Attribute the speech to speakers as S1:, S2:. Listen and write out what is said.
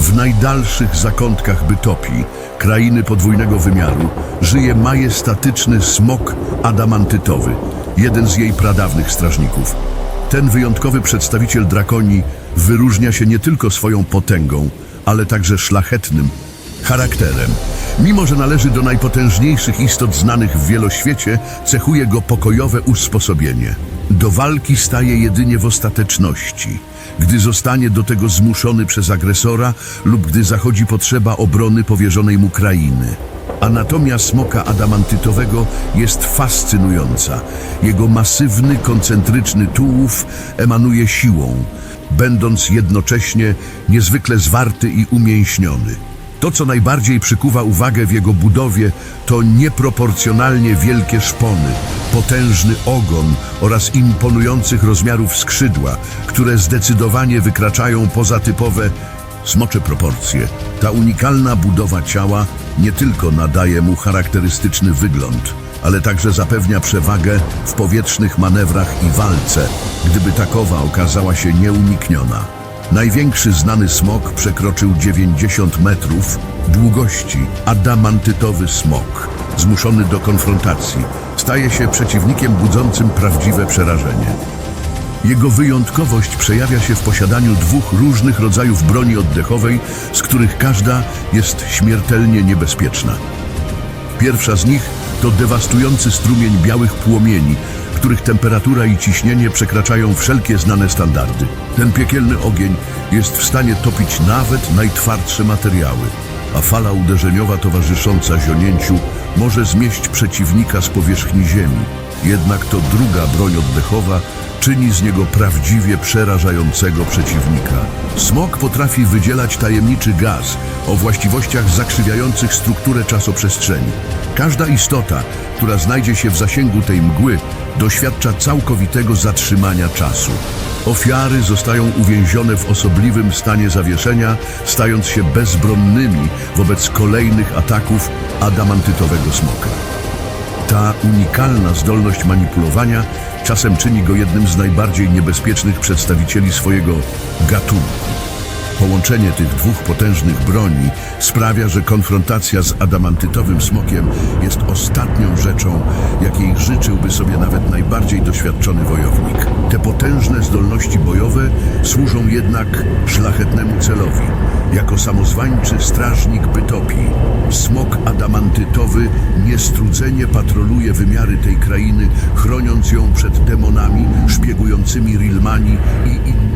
S1: W najdalszych zakątkach Bytopii, krainy podwójnego wymiaru, żyje majestatyczny smok adamantytowy, jeden z jej pradawnych strażników. Ten wyjątkowy przedstawiciel drakonii wyróżnia się nie tylko swoją potęgą, ale także szlachetnym charakterem. Mimo, że należy do najpotężniejszych istot znanych w wieloświecie, cechuje go pokojowe usposobienie. Do walki staje jedynie w ostateczności, gdy zostanie do tego zmuszony przez agresora lub gdy zachodzi potrzeba obrony powierzonej mu krainy. Anatomia smoka adamantytowego jest fascynująca. Jego masywny, koncentryczny tułów emanuje siłą, będąc jednocześnie niezwykle zwarty i umięśniony. To, co najbardziej przykuwa uwagę w jego budowie, to nieproporcjonalnie wielkie szpony, potężny ogon oraz imponujących rozmiarów skrzydła, które zdecydowanie wykraczają poza typowe smocze proporcje. Ta unikalna budowa ciała nie tylko nadaje mu charakterystyczny wygląd, ale także zapewnia przewagę w powietrznych manewrach i walce, gdyby takowa okazała się nieunikniona. Największy znany smok przekroczył 90 metrów długości. Adamantytowy smok, zmuszony do konfrontacji, staje się przeciwnikiem budzącym prawdziwe przerażenie. Jego wyjątkowość przejawia się w posiadaniu dwóch różnych rodzajów broni oddechowej, z których każda jest śmiertelnie niebezpieczna. Pierwsza z nich to dewastujący strumień białych płomieni, których temperatura i ciśnienie przekraczają wszelkie znane standardy. Ten piekielny ogień jest w stanie topić nawet najtwardsze materiały, a fala uderzeniowa towarzysząca zionięciu może zmieść przeciwnika z powierzchni ziemi. Jednak to druga broń oddechowa czyni z niego prawdziwie przerażającego przeciwnika. Smok potrafi wydzielać tajemniczy gaz o właściwościach zakrzywiających strukturę czasoprzestrzeni. Każda istota, która znajdzie się w zasięgu tej mgły, doświadcza całkowitego zatrzymania czasu. Ofiary zostają uwięzione w osobliwym stanie zawieszenia, stając się bezbronnymi wobec kolejnych ataków adamantytowego smoka. Ta unikalna zdolność manipulowania czasem czyni go jednym z najbardziej niebezpiecznych przedstawicieli swojego gatunku. Połączenie tych dwóch potężnych broni sprawia, że konfrontacja z adamantytowym smokiem jest ostatnią rzeczą, jakiej życzyłby sobie nawet najbardziej doświadczony wojownik. Te potężne zdolności bojowe służą jednak szlachetnemu celowi. Jako samozwańczy strażnik Bytopii, smok adamantytowy niestrudzenie patroluje wymiary tej krainy, chroniąc ją przed demonami szpiegującymi Rilmani i innymi